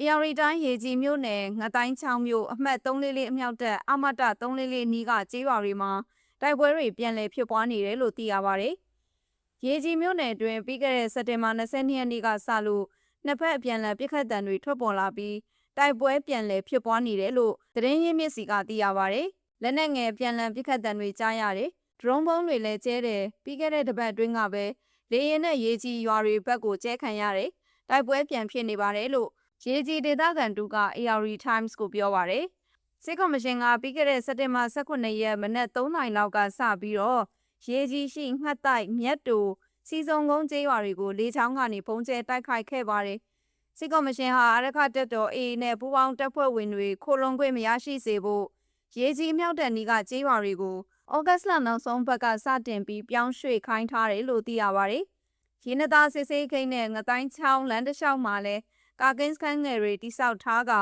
AR တိုင်းရေကြီးမြို့နယ်ငတိုင်းချောင်းမြို့အမှတ်344အမြောက်တပ်အမတ344နီးကကျေးရွာတွေမှာတိုက်ပွဲတွေပြန်လည်ဖြစ်ပွားနေတယ်လို့သိရပါတယ်။ရေကြီးမြို့နယ်အတွင်းပြီးခဲ့တဲ့စက်တင်ဘာ22ရက်နေ့ကစလို့နှစ်ဖက်အပြန်အလှန်ပစ်ခတ်တံတွေထွက်ပေါ်လာပြီးတိုက်ပွဲပြန်လည်ဖြစ်ပွားနေတယ်လို့သတင်းရင်းမြစ်စီကသိရပါတယ်။လက်နက်ငယ်ပြန်လည်ပစ်ခတ်တံတွေကြားရတယ်။ drone ဘုံတွေလည်းကျဲတယ်ပြီးခဲ့တဲ့တစ်ပတ်အတွင်းကပဲလေရင်နဲ့ရေကြီးရွာတွေဘက်ကိုကျဲခံရတယ်။တိုက်ပွဲပြန်ဖြစ်နေပါတယ်လို့ ရေကြီးဒေသခံတူက AR Times ကိုပြောပါရယ်စစ်ကော်မရှင်ကပြီးခဲ့တဲ့စက်တင်ဘာ18ရက်မနက်3နာရီလောက်ကစပြီးတော့ရေကြီးရှိငှက်တိုက်မြက်တူစီစုံကုန်းကျေးရွာတွေကိုလေချောင်းကနေပုံကျဲတိုက်ခိုက်ခဲ့ပါတယ်စစ်ကော်မရှင်ဟာအရခတက်တော် AA နဲ့ပူးပေါင်းတပ်ဖွဲ့ဝင်တွေခိုလုံခွင့်မရရှိစေဖို့ရေကြီးမြောက်တဲ့နီးကကျေးရွာတွေကိုဩဂတ်လနောက်ဆုံးဘက်ကစတင်ပြီးပြောင်းရွှေ့ခိုင်းထားတယ်လို့သိရပါတယ်ရင်းနှသားစစ်စေးခိန်းနဲ့ငတိုင်းချောင်းလမ်းတစ်လျှောက်မှာလည်း ကာကင်းစခန်းငယ်တွေတိစောက်ထားက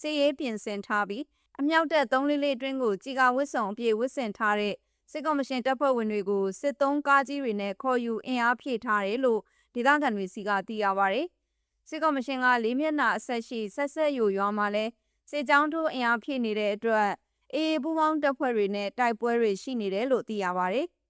စီရေးပြင်ဆင်ထားပြီးအမြောက်တက်344အတွင်းကိုကြီးကာဝစ်စုံအပြည့်ဝစ်ဆင်ထားတဲ့စစ်ကော်မရှင်တပ်ဖွဲ့ဝင်တွေကိုစစ်သုံးကားကြီးတွေနဲ့ခေါ်ယူအင်အားဖြည့်ထားတယ်လို့ဒေသခံတွေစီကသိရပါဗျ။စစ်ကော်မရှင်ကလေးမျက်နှာအဆက်ရှိဆက်ဆက်ယူရွာမှာလဲစစ်ကြောင်းထိုးအင်အားဖြည့်နေတဲ့အတွက်အေးပူပေါင်းတပ်ဖွဲ့တွေနဲ့တိုက်ပွဲတွေရှိနေတယ်လို့သိရပါဗျ။